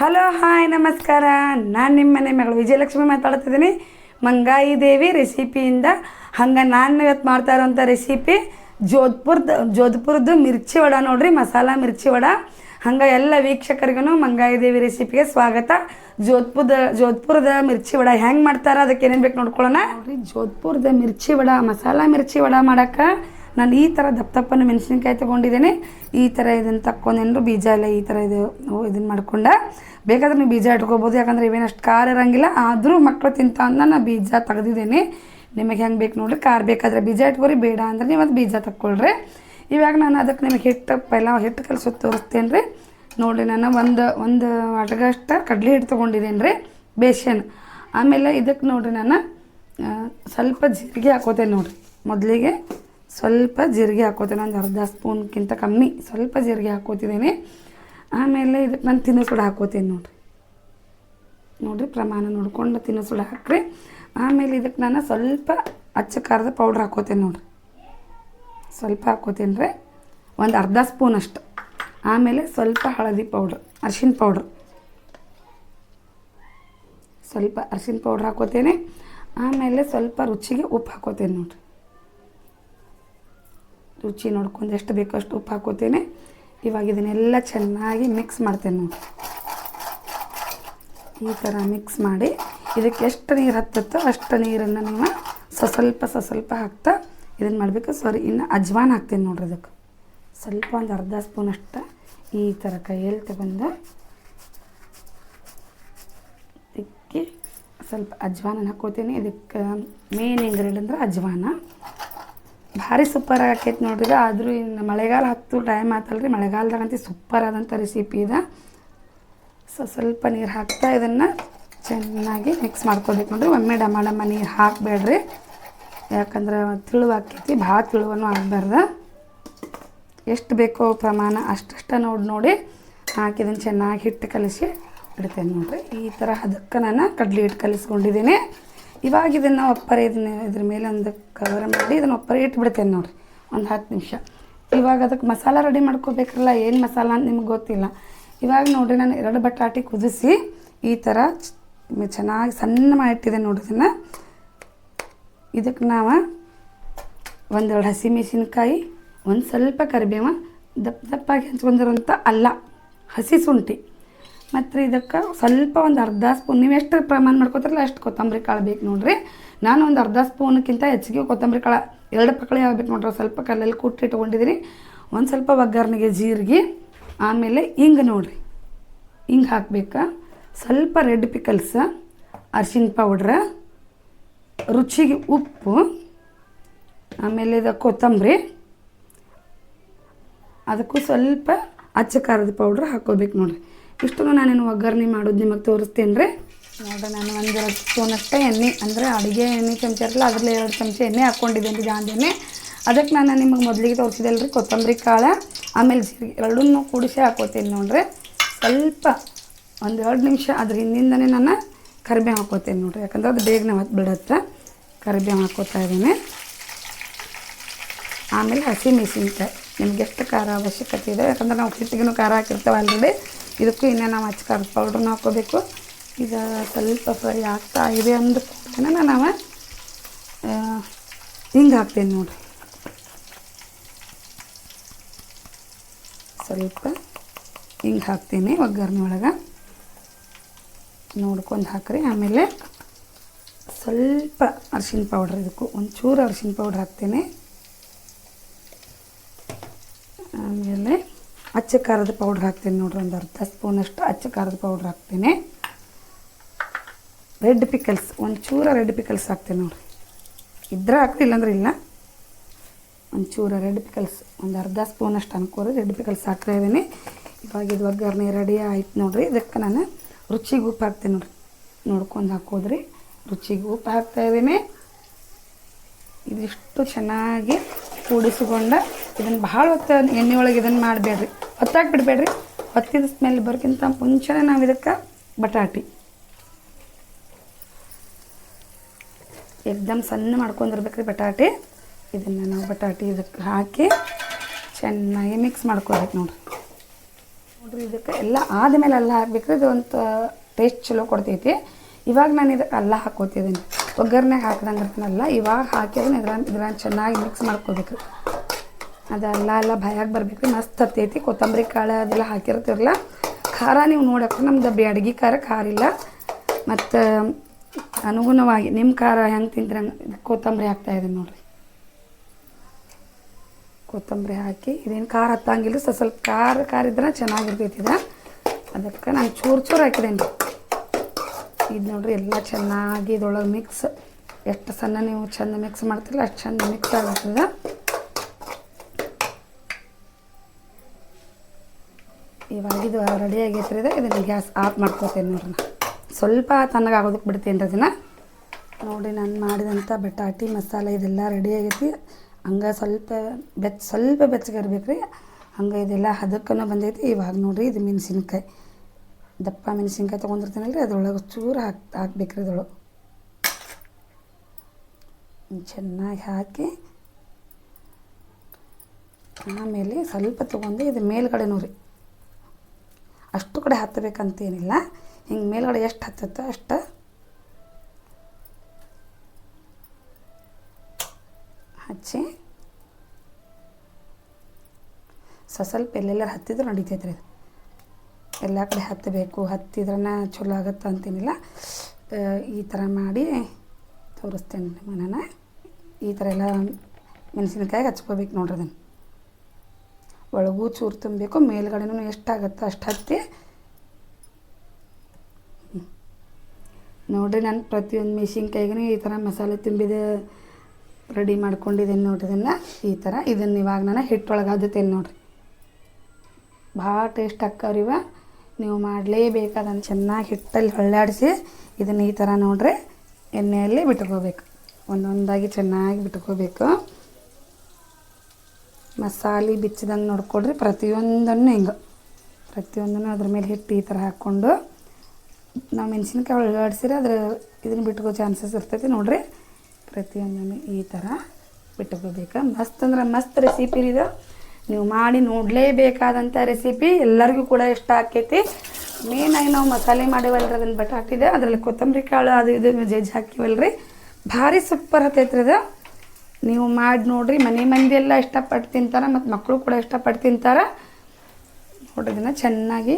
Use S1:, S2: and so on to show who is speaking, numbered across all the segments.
S1: Hello, hi, ನಮಸ್ಕಾರ. ನಾನು ನಿಮ್ಮ ಮನೆ ಮಗಳು ವಿಜಯಲಕ್ಷ್ಮಿ ಮಾತಾಡ್ತಿದ್ದೀನಿ. ಮಂಗಾಯಿ ದೇವಿ ರೆಸಿಪಿಯಿಂದ. ಹಂಗೆ ನಾನು ಇವತ್ತು ಮಾಡ್ತಾ ಇರೋಂಥ ರೆಸಿಪಿ, ಜೋಧ್ಪುರ್ದ ಜೋಧ್ಪುರದ್ದು ಮಿರ್ಚಿ ವಡ ನೋಡ್ರಿ, ಮಸಾಲ ಮಿರ್ಚಿ ವಡ. ಹಂಗೆ ಎಲ್ಲ ವೀಕ್ಷಕರಿಗೂ ಮಂಗಾಯಿ ದೇವಿ ರೆಸಿಪಿಗೆ ಸ್ವಾಗತ. ಜೋಧ್ಪುರದ ಜೋಧ್ಪುರದ ಮಿರ್ಚಿ ವಡ ಹೆಂಗೆ ಮಾಡ್ತಾರ ಅದಕ್ಕೆ ಏನೇನು ಬೇಕು ನೋಡ್ಕೊಳ್ಳೋಣ. ನೋಡ್ರಿ, ಜೋಧ್ಪುರದ ಮಿರ್ಚಿ ವಡ, ಮಸಾಲ ಮಿರ್ಚಿ ವಡ ಮಾಡಕ್ಕೆ ನಾನು ಈ ಥರ ದಪ್ಪ ದಪ್ಪನ ಮೆಣಸಿನ್ಕಾಯಿ ತೊಗೊಂಡಿದ್ದೇನೆ, ಈ ಥರ ಇದನ್ನು ತಕ್ಕೊಂಡೇನು ಬೀಜ ಎಲ್ಲ ಈ ಥರ ಇದು ಇದನ್ನು ಮಾಡ್ಕೊಂಡ. ಬೇಕಾದ್ರೆ ನೀವು ಬೀಜ ಇಟ್ಕೋಬೋದು, ಯಾಕಂದ್ರೆ ಇವೇನಷ್ಟು ಖಾರ ಇರೋಂಗಿಲ್ಲ, ಆದರೂ ಮಕ್ಕಳು ತಿಂತ ಅಂದ ನಾನು ಬೀಜ ತೆಗೆದಿದ್ದೇನೆ. ನಿಮಗೆ ಹೆಂಗೆ ಬೇಕು ನೋಡಿರಿ, ಖಾರ ಬೇಕಾದ್ರೆ ಬೀಜ ಇಟ್ಕೋರಿ, ಬೇಡ ಅಂದ್ರೆ ನೀವು ಅದು ಬೀಜ ತಕ್ಕೊಳ್ರಿ. ಇವಾಗ ನಾನು ಅದಕ್ಕೆ ನಿಮಗೆ ಹಿಟ್ಟು ಪೈಲ ಹಿಟ್ಟು ಕಲಿಸೋದು ತೋರಿಸ್ತೇನೆ ರೀ ನೋಡಿರಿ, ನಾನು ಒಂದು ಒಂದು ಅಟಗಷ್ಟ ಕಡಲೆ ಹಿಟ್ಟು ತೊಗೊಂಡಿದ್ದೇನೆ ರೀ ಬೇಸನ್ ಆಮೇಲೆ ಇದಕ್ಕೆ ನೋಡಿರಿ ನಾನು ಸ್ವಲ್ಪ ಜೀರಿಗೆ ಹಾಕೋತೇನೆ ನೋಡಿರಿ, ಮೊದಲಿಗೆ. ಸ್ವಲ್ಪ ಜೀರಿಗೆ ಹಾಕೋತೀನಿ ಒಂದು ಅರ್ಧ ಸ್ಪೂನ್ಗಿಂತ ಕಮ್ಮಿ ಸ್ವಲ್ಪ ಜೀರಿಗೆ ಹಾಕೋತಿದ್ದೀನಿ ಆಮೇಲೆ ಇದಕ್ಕೆ ನಾನು ತಿನ್ನೋ ಸುಡ ಹಾಕೋತೀನಿ ನೋಡಿರಿ. ನೋಡಿರಿ ಪ್ರಮಾಣ ನೋಡ್ಕೊಂಡು ತಿನ್ನೋ ಸುಡ ಹಾಕ್ರಿ. ಆಮೇಲೆ ಇದಕ್ಕೆ ನಾನು ಸ್ವಲ್ಪ ಅಚ್ಚ ಖಾರದ ಪೌಡ್ರ್ ಹಾಕೋತೇನೆ ನೋಡಿರಿ. ಸ್ವಲ್ಪ ಹಾಕೋತೀನಿ ರೀ. ಒಂದು ಅರ್ಧ ಸ್ಪೂನ್ ಅಷ್ಟು. ಆಮೇಲೆ ಸ್ವಲ್ಪ ಹಳದಿ ಪೌಡ್ರ್, ಅರ್ಶಿನ ಪೌಡ್ರ್. ಸ್ವಲ್ಪ ಅರ್ಶಿನ ಪೌಡ್ರ್ ಹಾಕೋತೇನೆ ಆಮೇಲೆ ಸ್ವಲ್ಪ ರುಚಿಗೆ ಉಪ್ಪು ಹಾಕೋತೀನಿ ನೋಡಿರಿ. ರುಚಿ ನೋಡ್ಕೊಂಡು ಎಷ್ಟು ಬೇಕೋ ಅಷ್ಟು ಉಪ್ಪು ಹಾಕೋತೀನಿ. ಇವಾಗ ಇದನ್ನೆಲ್ಲ ಚೆನ್ನಾಗಿ ಮಿಕ್ಸ್ ಮಾಡ್ತೇನೆ ನೋಡಿ. ಈ ಥರ ಮಿಕ್ಸ್ ಮಾಡಿ ಇದಕ್ಕೆ ಎಷ್ಟು ನೀರು ಹತ್ತುತ್ತೋ ಅಷ್ಟು ನೀರನ್ನು ನೀವು ಸ್ವಲ್ಪ ಸ್ವಲ್ಪ ಹಾಕ್ತಾ ಇದನ್ನು ಮಾಡಬೇಕು. ಸಾರಿ, ಇನ್ನು ಅಜ್ವಾನ್ ಹಾಕ್ತೀನಿ ನೋಡ್ರಿ ಅದಕ್ಕೆ. ಸ್ವಲ್ಪ ಒಂದು ಅರ್ಧ ಸ್ಪೂನ್ ಅಷ್ಟು ಈ ಥರ ಕೈಯಲ್ಲಿ ತಗೊಂಡು ಇದಕ್ಕೆ ಸ್ವಲ್ಪ ಅಜ್ವಾನ ಹಾಕೋತೀನಿ. ಇದಕ್ಕೆ ಮೇನ್ ಇಂಗ್ರೀಡಿಯಂಟ್ ಅಂದ್ರೆ ಅಜ್ವಾನ. ಭಾರಿ ಸೂಪರ್ ಆಕೈತೆ ನೋಡ್ರಿ ಆದರೂ ಇನ್ನು ಮಳೆಗಾಲ ಹತ್ತು ಟೈಮ್ ಆತಲ್ರಿ. ಮಳೆಗಾಲದಾಗಂತೂ ಸೂಪರ್ ಆದಂಥ ರೆಸಿಪಿ ಇದೆ. ಸೊ ಸ್ವಲ್ಪ ನೀರು ಹಾಕ್ತಾ ಇದನ್ನು ಚೆನ್ನಾಗಿ ಮಿಕ್ಸ್ ಮಾಡ್ಕೋಬೇಕು ನೋಡ್ರಿ. ಒಮ್ಮೆ ಡಮ ಡಮ ನೀರು ಹಾಕಬೇಡ್ರಿ. ಯಾಕಂದ್ರೆ ತಿಳುವು ಆಕೈತಿ, ಭಾಳ ತಿಳುವನು ಆಗಬಾರ್ದು. ಎಷ್ಟು ಬೇಕೋ ಪ್ರಮಾಣ ಅಷ್ಟಷ್ಟ ನೋಡಿ ನೋಡಿ ಹಾಕಿ ಇದನ್ನು ಚೆನ್ನಾಗಿ ಹಿಟ್ಟು ಕಲಿಸಿ ಇಡ್ತೇನೆ ನೋಡ್ರಿ. ಈ ಥರ ಅದಕ್ಕೆ ನಾನು ಕಡಲೆ ಹಿಟ್ಟು ಕಲಿಸ್ಕೊಂಡಿದ್ದೀನಿ. ಇವಾಗ ಇದನ್ನು ಒಪ್ಪರೆ, ಇದನ್ನ ಇದ್ರ ಮೇಲೆ ಒಂದು ಕವರ್ ಮಾಡಿ, ಇದನ್ನು ಒಪ್ಪರೆ ಇಟ್ಬಿಡ್ತೇನೆ ನೋಡ್ರಿ, ಒಂದು ಹತ್ತು ನಿಮಿಷ. ಇವಾಗ ಅದಕ್ಕೆ ಮಸಾಲ ರೆಡಿ ಮಾಡ್ಕೋಬೇಕಲ್ಲ, ಏನು ಮಸಾಲ ಅಂತ ನಿಮ್ಗೆ ಗೊತ್ತಿಲ್ಲ. ಇವಾಗ ನೋಡ್ರಿ ನಾನು ಎರಡು ಬಟಾಟಿ ಕುದಿಸಿ, ಈ ಥರ ಚೆನ್ನಾಗಿ ಸಣ್ಣ ಮಾಡಿಟ್ಟಿದೆ ಇದನ್ನು. ಇದಕ್ಕೆ ನಾವು ಒಂದೆರಡು ಹಸಿಮೆಣಸಿನ್ಕಾಯಿ, ಒಂದು ಸ್ವಲ್ಪ ಕರಿಬೇವ, ದಪ್ಪ ದಪ್ಪಾಗಿ ಹಂಚ್ಕೊಂಡಿರೋಂಥ ಅಲ್ಲ, ಹಸಿ ಶುಂಠಿ. ಮತ್ತು ಇದಕ್ಕೆ ಸ್ವಲ್ಪ ಒಂದು ಅರ್ಧ ಸ್ಪೂನ್, ನೀವು ಎಷ್ಟು ಪ್ರಮಾಣ ಮಾಡ್ಕೋತಾರಲ್ಲ ಅಷ್ಟು ಕೊತ್ತಂಬರಿ ಕಾಳು ಬೇಕು ನೋಡಿರಿ. ನಾನು ಒಂದು ಅರ್ಧ ಸ್ಪೂನ್ಕ್ಕಿಂತ ಹೆಚ್ಚಿಗೆ ಕೊತ್ತಂಬರಿ ಕಾಳು, ಎರಡು ಪಕ್ಕಳಿ ಆಗಬೇಕು ನೋಡ್ರಿ, ಸ್ವಲ್ಪ ಕಲ್ಲಲ್ಲಿ ಕುಟ್ಟಿ ಇಟ್ಕೊಂಡಿದ್ದೀನಿ ಒಂದು ಸ್ವಲ್ಪ ಒಗ್ಗರಣೆಗೆ ಜೀರಿಗೆ, ಆಮೇಲೆ ಹಿಂಗೆ ನೋಡಿರಿ. ಹಿಂಗೆ ಹಾಕ್ಬೇಕು. ಸ್ವಲ್ಪ ರೆಡ್ ಪಿಕಲ್ಸ್ ಅರ್ಶಿನ ಪೌಡ್ರ, ರುಚಿಗೆ ಉಪ್ಪು, ಆಮೇಲೆ ಇದು ಕೊತ್ತಂಬರಿ. ಅದಕ್ಕೂ ಸ್ವಲ್ಪ ಅಚ್ಚ ಖಾರದ ಪೌಡ್ರ್ ಹಾಕೋಬೇಕು ನೋಡ್ರಿ. ಇಷ್ಟನ್ನು ನಾನೇನು ಒಗ್ಗರಣೆ ಮಾಡೋದು ನಿಮಗೆ ತೋರಿಸ್ತೀನಿ ರೀ ನೋಡ್ರಿ ನಾನು ಒಂದು ಸ್ಪೂನ್ ಅಷ್ಟೇ ಎಣ್ಣೆ, ಅಂದರೆ ಅಡುಗೆ ಎಣ್ಣೆ ಚಮಚ ಇರಲ್ಲ ಅದರಲ್ಲಿ ಎರಡು ಚಮಚ ಎಣ್ಣೆ ಹಾಕ್ಕೊಂಡಿದ್ದೇನೆ ರೀ ಎಣ್ಣೆ. ಅದಕ್ಕೆ ನಾನು ನಿಮಗೆ ಮೊದಲಿಗೆ ತೋರಿಸಿದೆಲ್ಲ ರೀ ಕೊತ್ತಂಬರಿ, ಕಾಳು, ಆಮೇಲೆ ಜೀರಿಗೆ, ಎರಡನ್ನೂ ಕೂಡಿಸಿ ಹಾಕೋತೀನಿ ನೋಡ್ರಿ. ಸ್ವಲ್ಪ ಒಂದು ಎರಡು ನಿಮಿಷ ಅದ್ರ ಹಿಂದಿಂದನೇ ನಾನು ಕರಿಬೇವು ಹಾಕೋತೀನಿ ನೋಡ್ರಿ. ಯಾಕಂದ್ರೆ ಅದು ಬೇಗನೆ ಹೊತ್ತು ಬಿಡುತ್ತೆ. ಕರಿಬೇವು ಹಾಕೋತಾ ಇದ್ದೀನಿ. ಆಮೇಲೆ ಹಸಿ ಮೆಣಸಿನ್ಕಾಯಿ. ನಿಮ್ಗೆ ಎಷ್ಟು ಖಾರ ಅವಶ್ಯಕತೆ ಇದೆ? ಯಾಕಂದ್ರೆ ನಾವು ಹಿಟ್ಟಿಗೂ ಖಾರ ಹಾಕಿರ್ತೇವೆ ಆಲ್ರೆಡಿ ಇದಕ್ಕೂ ಇನ್ನೂ ನಾವು ಹಚ್ಚ ಖಾರದ ಪೌಡ್ರನ್ನ ಹಾಕೋಬೇಕು ಈಗ ಸ್ವಲ್ಪ ಫ್ರೈ ಆಗ್ತಾ ಇದೆ ಅಂದ ಕೂಡಲೇ ನಾವು ಹಿಂಗೆ ಹಾಕ್ತೇನೆ ನೋಡಿರಿ ಸ್ವಲ್ಪ ಹಿಂಗೆ ಹಾಕ್ತೀನಿ ಒಗ್ಗರಣೆ ಒಳಗೆ. ನೋಡ್ಕೊಂಡು ಹಾಕ್ರಿ. ಆಮೇಲೆ ಸ್ವಲ್ಪ ಅರ್ಶಿಣ ಪೌಡ್ರ್ ಇದಕ್ಕೂ, ಒಂಚೂರು ಅರ್ಶಿಣ ಪೌಡ್ರ್ ಹಾಕ್ತೀನಿ ಆಮೇಲೆ ಅಚ್ಚ ಖಾರದ ಪೌಡ್ರ್ ಹಾಕ್ತೀನಿ ನೋಡ್ರಿ, ಒಂದು ಅರ್ಧ ಸ್ಪೂನಷ್ಟು ಅಚ್ಚ ಖಾರದ ಪೌಡ್ರ್ ಹಾಕ್ತೀನಿ. ರೆಡ್ ಪಿಕಲ್ಸ್ ಒಂಚೂರ ರೆಡ್ ಪಿಕಲ್ಸ್ ಹಾಕ್ತೀನಿ ನೋಡ್ರಿ. ಇದ್ರೆ ಹಾಕ್ರಿ ಇಲ್ಲಾಂದ್ರೆ ಇಲ್ಲ. ಒಂಚೂರ ರೆಡ್ ಪಿಕಲ್ಸ್ ಒಂದು ಅರ್ಧ ಸ್ಪೂನಷ್ಟು ಅನ್ಕೋರಿ ರೆಡ್ ಪಿಕಲ್ಸ್ ಹಾಕ್ತಾ ಇದ್ದೀನಿ. ಇವಾಗ ಇದು ಒಗ್ಗರಣೆ ರೆಡಿ ಆಯ್ತು ನೋಡ್ರಿ. ಇದಕ್ಕೆ ನಾನು ರುಚಿಗೆ ಉಪ್ಪು ಹಾಕ್ತೀನಿ ನೋಡ್ರಿ. ನೋಡ್ಕೊಂಡು ಹಾಕೋದ್ರಿ. ರುಚಿಗೆ ಉಪ್ಪು ಹಾಕ್ತಾ ಇದ್ದೀನಿ. ಇದಿಷ್ಟು ಚೆನ್ನಾಗಿ ಕೂಡಿಸಿಕೊಂಡ ಇದನ್ನು ಭಾಳ ಹೊತ್ತು ಎಣ್ಣೆ ಒಳಗೆ ಇದನ್ನು ಮಾಡಬೇಡ್ರಿ. ಹೊತ್ತಾಗಿ ಬಿಡಬೇಡ್ರಿ ಹೊತ್ತಿದ ಸ್ಮೆಲ್ ಬರೋಕ್ಕಿಂತ ಮುಂಚೆನೇ ನಾವು ಇದಕ್ಕೆ ಬಟಾಟಿ. ಎಕ್ದಮ್ ಸಣ್ಣ ಮಾಡ್ಕೊಂಡಿರ್ಬೇಕ್ರಿ ಬಟಾಟಿ. ಇದನ್ನು ನಾವು ಬಟಾಟಿ ಇದಕ್ಕೆ ಹಾಕಿ ಚೆನ್ನಾಗಿ ಮಿಕ್ಸ್ ಮಾಡ್ಕೋಬೇಕು ನೋಡ್ರಿ. ನೋಡ್ರಿ ಇದಕ್ಕೆ ಎಲ್ಲ ಆದಮೇಲೆ ಅಲ್ಲ ಹಾಕ್ಬೇಕ್ರಿ, ಇದು ಒಂದು ಟೇಸ್ಟ್ ಚಲೋ ಕೊಡ್ತೈತಿ. ಇವಾಗ ನಾನು ಇದಕ್ಕೆ ಅಲ್ಲ ಹಾಕೋತಿದ್ದೀನಿ ಒಗ್ಗರಣೆಗೆ ಹಾಕ್ದಂಗೆ ಇರ್ತಾನಲ್ಲ, ಇವಾಗ ಹಾಕಿದ್ರೆ ಇದ್ರ ಇದ್ರ ಚೆನ್ನಾಗಿ ಮಿಕ್ಸ್ ಮಾಡ್ಕೋಬೇಕ್ರಿ ಅದೆಲ್ಲ ಎಲ್ಲ ಭಯಾಗಿ ಬರಬೇಕು. ಮಸ್ತ್ ಹತ್ತೈತಿ. ಕೊತ್ತಂಬರಿ ಕಾಳು ಅದೆಲ್ಲ ಹಾಕಿರ್ತಿರಲ್ಲ ಖಾರ ನೀವು ನೋಡಕ್ಕೆ ನಮ್ದು ಬ್ಯಾಡಗಿ ಖಾರ ಖಾರ ಇಲ್ಲ. ಮತ್ತು ಅನುಗುಣವಾಗಿ ನಿಮ್ಮ ಖಾರ ಹೆಂಗೆ ತಿಂದ್ರೆ ಕೊತ್ತಂಬರಿ ಹಾಕ್ತಾ ನೋಡಿರಿ ನೋಡ್ರಿ. ಕೊತ್ತಂಬರಿ ಹಾಕಿ, ಇದೇನು ಖಾರ ಹತ್ತಂಗಿಲ್ಲ. ಸ್ವಲ್ಪ ಸ್ವಲ್ಪ ಖಾರ ಖಾರ ಇದ್ರೆ ಚೆನ್ನಾಗಿರ್ತೈತಿ ಇದು. ಅದಕ್ಕೆ ನಾನು ಚೂರು ಚೂರು ಹಾಕಿದ್ದೀನಿ ಇದು ನೋಡಿರಿ ಎಲ್ಲ ಚೆನ್ನಾಗಿ ಇದೊಳಗೆ ಮಿಕ್ಸ್ ಎಷ್ಟು ಸಣ್ಣ ನೀವು ಚೆಂದ ಮಿಕ್ಸ್ ಮಾಡ್ತಿರಲ್ಲ, ಅಷ್ಟು ಚೆಂದ ಮಿಕ್ಸ್ ಆಗುತ್ತದೆ ಇವಾಗ ಇದು ರೆಡಿ ಆಗೈತ್ರಿ ಇದು ಇದನ್ನು ಗ್ಯಾಸ್ ಆಫ್ ಮಾಡ್ಕೋತೇನೆ ನೋಡ್ರಿ ಸ್ವಲ್ಪ ತಣ್ಣಗಾಗೋದಕ್ಕೆ ಬಿಡ್ತೀನಿ ರೀ ನೋಡಿ ನಾನು ಮಾಡಿದಂಥ ಬಟಾಟಿ, ಮಸಾಲೆ ಇದೆಲ್ಲ ರೆಡಿ ಆಗೈತಿ. ಹಂಗೆ ಸ್ವಲ್ಪ ಬೆಚ್ಚ, ಸ್ವಲ್ಪ ಬೆಚ್ಚಗೆ ಇರ್ಬೇಕು ರೀ ಹಂಗೆ ಇದೆಲ್ಲ ಹದಕ್ಕೂ ಬಂದೈತಿ. ಇವಾಗ ನೋಡಿರಿ ಇದು ಮೆಣಸಿನ್ಕಾಯಿ. ದಪ್ಪ ಮೆಣಸಿನ್ಕಾಯಿ ತೊಗೊಂಡಿರ್ತೀನಲ್ಲ ರೀ ಅದ್ರೊಳಗೆ ಚೂರು ಹಾಕಿ, ಹಾಕ್ಬೇಕ್ರಿ ಅದ್ರೊಳಗೆ ಚೆನ್ನಾಗಿ ಹಾಕಿ. ಆಮೇಲೆ ಸ್ವಲ್ಪ ತೊಗೊಂಡು ಇದು ಮೇಲ್ಗಡೆನೂ ರೀ ಅಷ್ಟು ಕಡೆ ಹತ್ತಬೇಕಂತೇನಿಲ್ಲ. ಹಿಂಗೆ ಮೇಲ್ಗಡೆ ಎಷ್ಟು ಹತ್ತುತ್ತೋ ಅಷ್ಟು ಹಚ್ಚಿ. ಸ್ವ ಸ್ವಲ್ಪ ಎಲ್ಲೆಲ್ಲರೂ ಹತ್ತಿದ್ರೆ ನಡೀತೈತೆ ರೀ ಎಲ್ಲ ಕಡೆ ಹತ್ತಬೇಕು, ಹತ್ತಿದ್ರನ ಚಲೋ ಆಗುತ್ತೆ ಅಂತೇನಿಲ್ಲ. ಈ ಥರ ಮಾಡಿ ತೋರಿಸ್ತೇನೆ ನಿಮಗೆ ಈ ಥರ ಎಲ್ಲ ಮೆಣಸಿನ್ಕಾಯಿ ಹಚ್ಕೋಬೇಕು ನೋಡ್ರಿ ಅದನ್ನು. ಒಳಗೂ ಚೂರು ತುಂಬಬೇಕು, ಮೇಲ್ಗಡೆನೂ ಎಷ್ಟಾಗತ್ತೋ ಅಷ್ಟು ಹತ್ತಿ. ನೋಡಿರಿ, ನಾನು ಪ್ರತಿಯೊಂದು ಮೆಣಸಿನ್ಕಾಯಿಗೂ ಈ ಥರ ಮಸಾಲೆ ತುಂಬಿದ ರೆಡಿ ಮಾಡ್ಕೊಂಡಿದ್ದೀನಿ ನೋಡ್ರಿ ಇದನ್ನು. ಈ ಥರ ಇದನ್ನು ಇವಾಗ ನಾನು ಹಿಟ್ಟೊಳಗೆ ಅದ್ತೇನೆ ನೋಡ್ರಿ. ಭಾಳ ಟೇಸ್ಟ್ ಹಾಕವ್ರಿ ಇವ. ನೀವು ಮಾಡಲೇಬೇಕಾದನ್ನು ಚೆನ್ನಾಗಿ ಹಿಟ್ಟಲ್ಲಿ ಹೊಳ್ಳಾಡಿಸಿ ಇದನ್ನು ಈ ಥರ ನೋಡ್ರಿ, ಎಣ್ಣೆಯಲ್ಲಿ ಬಿಟ್ಕೋಬೇಕು. ಒಂದೊಂದಾಗಿ ಚೆನ್ನಾಗಿ ಬಿಟ್ಕೋಬೇಕು. ಮಸಾಲೆ ಬಿಚ್ಚಿದಂಗೆ ನೋಡ್ಕೊಡ್ರಿ ಪ್ರತಿಯೊಂದನ್ನು ಹಿಂಗೆ. ಪ್ರತಿಯೊಂದನ್ನು ಅದ್ರ ಮೇಲೆ ಹಿಟ್ಟು ಈ ಥರ ಹಾಕ್ಕೊಂಡು ನಾವು ಮೆಣಸಿನ್ಕಾಯಿ ಒಳಗಾಡಿಸಿದ್ರೆ ಅದ್ರ ಇದನ್ನು ಬಿಟ್ಕೋ ಚಾನ್ಸಸ್ ಇರ್ತೈತಿ ನೋಡ್ರಿ. ಪ್ರತಿಯೊಂದನ್ನು ಈ ಥರ ಬಿಟ್ಕೋಬೇಕು. ಮಸ್ತ್ ಅಂದ್ರೆ ಮಸ್ತ್ ರೆಸಿಪಿ ಇದು. ನೀವು ಮಾಡಿ ನೋಡಲೇಬೇಕಾದಂಥ ರೆಸಿಪಿ ಎಲ್ಲರಿಗೂ ಕೂಡ ಇಷ್ಟ ಆಕೈತಿ. ಮೇನಾಗಿ ನಾವು ಮಸಾಲೆ ಮಾಡಿವಲ್ರಿ, ಅದನ್ನು ಹಾಕಿದೆ ಅದರಲ್ಲಿ ಕೊತ್ತಂಬರಿ ಕಾಳು, ಅದು ಇದು ಜಜ್ಜಿ ಹಾಕಿವಲ್ರಿ. ಭಾರಿ ಸೂಪರ್ ಹತ್ತೈತ್ರಿ ಇದು. ನೀವು ಮಾಡಿ ನೋಡ್ರಿ, ಮನೆ ಮಂದಿ ಎಲ್ಲ ಇಷ್ಟಪಟ್ಟು ತಿಂತಾರೆ, ಮತ್ತು ಮಕ್ಕಳು ಕೂಡ ಇಷ್ಟಪಟ್ಟು ತಿಂತಾರೆ. ನೋಡ್ರಿ ಇದನ್ನು ಚೆನ್ನಾಗಿ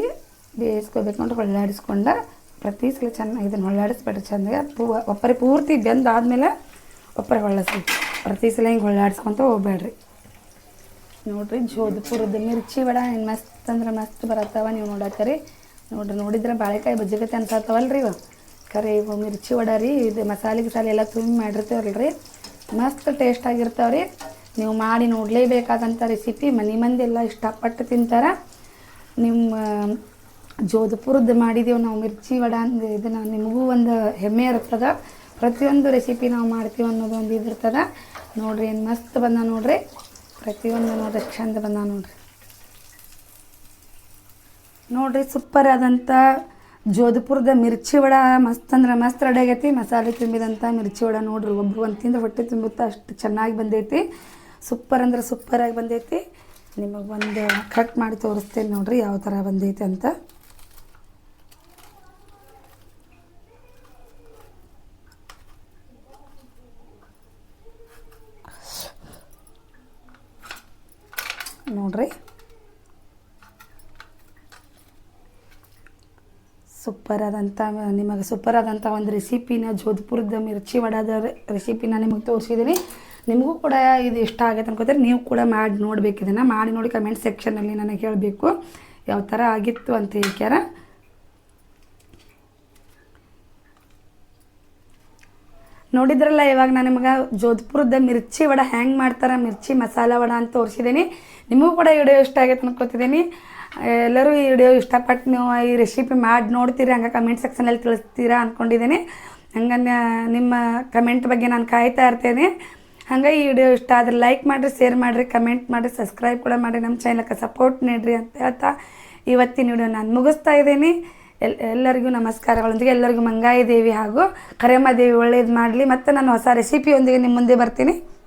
S1: ಬೇಯಿಸ್ಕೋಬೇಕು. ನೋಡ್ರಿ ಹೊಳ್ಳಾಡಿಸ್ಕೊಂಡ ಪ್ರತಿ ಸಲ ಚೆನ್ನಾಗಿ ಇದನ್ನು ಹೊಳ್ಳಾಡಿಸ್ಬೇಡ್ರಿ, ಚೆನ್ನಾಗಿ ಪೂ ಒಪ್ಪರಿ ಪೂರ್ತಿ ಬೆಂದಾದ್ಮೇಲೆ ಒಬ್ಬರಿ ಹೊಳ್ಳಸಿ ಪ್ರತಿ ಸಲ ಹಿಂಗೆ ಹೊಳ್ಳಾಡಿಸ್ಕೊತ ಹೋಗ್ಬೇಡ್ರಿ. ನೋಡ್ರಿ ಜೋಧಪುರದ ಮಿರ್ಚಿ ವಡ ಏನು ಮಸ್ತ್ ಅಂದ್ರೆ ಮಸ್ತ್ ಬರತ್ತವ ನೀವು ನೋಡಾಕರಿ. ನೋಡ್ರಿ ನೋಡಿದ್ರೆ ಬಾಳೆಕಾಯಿ ಬಜ್ಜಿಗತ್ತೆ ರೀ ಇವು. ಖರೆ ಇವು ಮಿರ್ಚಿ ವಡ ರೀ, ಇದು ಮಸಾಲೆ ಗಿಸಾಲೆ ಎಲ್ಲ ತುಂಬಿ ಮಾಡಿರ್ತೀವಲ್ರಿ. ಮಸ್ತ್ ಟೇಸ್ಟ್ ಆಗಿರ್ತಾವ್ರಿ. ನೀವು ಮಾಡಿ ನೋಡಲೇಬೇಕಾದಂಥ ರೆಸಿಪಿ ಮನೆ ಮಂದಿ ಎಲ್ಲ ಇಷ್ಟಪಟ್ಟು ತಿಂತಾರೆ. ನಿಮ್ಮ ಜೋಧಪುರದ್ದು ಮಾಡಿದೀವಿ ನಾವು ಮಿರ್ಚಿ ವಡ ಅಂದ ಇದನ್ನು ನಿಮಗೂ ಒಂದು ಹೆಮ್ಮೆ ಇರ್ತದೆ. ಪ್ರತಿಯೊಂದು ರೆಸಿಪಿ ನಾವು ಮಾಡ್ತೀವಿ ಅನ್ನೋದು ಒಂದು ಇದಿರ್ತದೆ ನೋಡ್ರಿ ಏನು ಮಸ್ತ್ ಬಂದ ನೋಡ್ರಿ. ಪ್ರತಿಯೊಂದು ನೋಡ್ರಿ ಚಂದ ಬಂದ ನೋಡ್ರಿ. ನೋಡ್ರಿ ಸೂಪರ್ ಆದಂಥ ಜೋಧ್ಪುರದ ಮಿರ್ಚಿ ವಡ ಮಸ್ತ್ ಅಂದ್ರೆ ಮಸ್ತ್ ರೆಡಿ ಆಗೈತಿ. ಮಸಾಲೆ ತುಂಬಿದಂಥ ಮಿರ್ಚಿ ವಡ ನೋಡ್ರಿ ಒಬ್ರು ಒಂದು ತಿಂದು ಹೊಟ್ಟೆ ತುಂಬುತ್ತಾ ಅಷ್ಟು ಚೆನ್ನಾಗಿ ಬಂದೈತಿ. ಸೂಪರ್ ಅಂದ್ರೆ ಸೂಪರಾಗಿ ಬಂದೈತಿ. ನಿಮಗೆ ಒಂದು ಕಟ್ ಮಾಡಿ ತೋರಿಸ್ತೇನೆ ನೋಡ್ರಿ ಯಾವ ಥರ ಬಂದೈತಿ ಅಂತ ನೋಡ್ರಿ ಸೂಪರ್ ಆದಂಥ ನಿಮಗೆ ಸೂಪರ್ ಆದಂಥ ಒಂದು ರೆಸಿಪಿನ ಜೋಧ್ಪುರದ ಮಿರ್ಚಿ ವಡಾದ ರೆಸಿಪಿನ ನಿಮಗೆ ತೋರಿಸಿದ್ದೀನಿ. ನಿಮಗೂ ಕೂಡ ಇದು ಇಷ್ಟ ಆಗೈತೆ ಅನ್ಕೋತಾರೆ. ನೀವು ಕೂಡ ಮಾಡಿ ನೋಡ್ಬೇಕು ಇದನ್ನು. ಮಾಡಿ ನೋಡಿ ಕಮೆಂಟ್ ಸೆಕ್ಷನಲ್ಲಿ ನನಗೆ ಹೇಳಬೇಕು ಯಾವ ಥರ ಆಗಿತ್ತು ಅಂತ ಹೇಳ್ಕ್ಯಾರ. ನೋಡಿದ್ರಲ್ಲ, ಇವಾಗ ನಾನು ನಿಮಗೆ ಜೋಧ್ಪುರದ ಮಿರ್ಚಿ ವಡ ಹ್ಯಾಂಗೆ ಮಾಡ್ತಾರೆ? ಮಿರ್ಚಿ ಮಸಾಲ ವಡ ಅಂತ ತೋರಿಸಿದ್ದೀನಿ. ನಿಮಗೂ ಕೂಡ ವಿಡಿಯೋ ಇಷ್ಟ ಆಗೈತೆ ಅನ್ಕೋತಿದ್ದೀನಿ. ಎಲ್ಲರೂ ಈ ವಿಡಿಯೋ ಇಷ್ಟಪಟ್ಟು ನೀವು ಈ ರೆಸಿಪಿ ಮಾಡಿ ನೋಡ್ತೀರಿ, ಹಂಗೆ ಕಮೆಂಟ್ ಸೆಕ್ಷನಲ್ಲಿ ತಿಳಿಸ್ತೀರಾ ಅಂದ್ಕೊಂಡಿದ್ದೀನಿ ಹಂಗೆ ನ- ನಿಮ್ಮ ಕಮೆಂಟ್ ಬಗ್ಗೆ ನಾನು ಕಾಯ್ತಾ ಇರ್ತೇನೆ. ಹಂಗೆ ಈ ವಿಡಿಯೋ ಇಷ್ಟ ಆದರೆ ಲೈಕ್ ಮಾಡಿರಿ ಶೇರ್ ಮಾಡಿರಿ ಕಮೆಂಟ್ ಮಾಡಿರಿ ಸಬ್ಸ್ಕ್ರೈಬ್ ಕೂಡ ಮಾಡಿರಿ. ನಮ್ಮ ಚಾನಲ್ಗೆ ಸಪೋರ್ಟ್ ನೀಡಿರಿ ಅಂತ ಹೇಳ್ತಾ ಇವತ್ತಿನ ವಿಡಿಯೋ ನಾನು ಮುಗಿಸ್ತಾ ಇದ್ದೀನಿ. ಎಲ್ ಎಲ್ಲರಿಗೂ ನಮಸ್ಕಾರಗಳೊಂದಿಗೆ ಎಲ್ಲರಿಗೂ ಮಂಗಾಯಿ ದೇವಿ ಹಾಗೂ ಕರೆಮ್ಮ ದೇವಿ ಒಳ್ಳೇದು ಮಾಡಲಿ. ಮತ್ತು ನಾನು ಹೊಸ ರೆಸಿಪಿಯೊಂದಿಗೆ ನಿಮ್ಮ ಮುಂದೆ ಬರ್ತೀನಿ.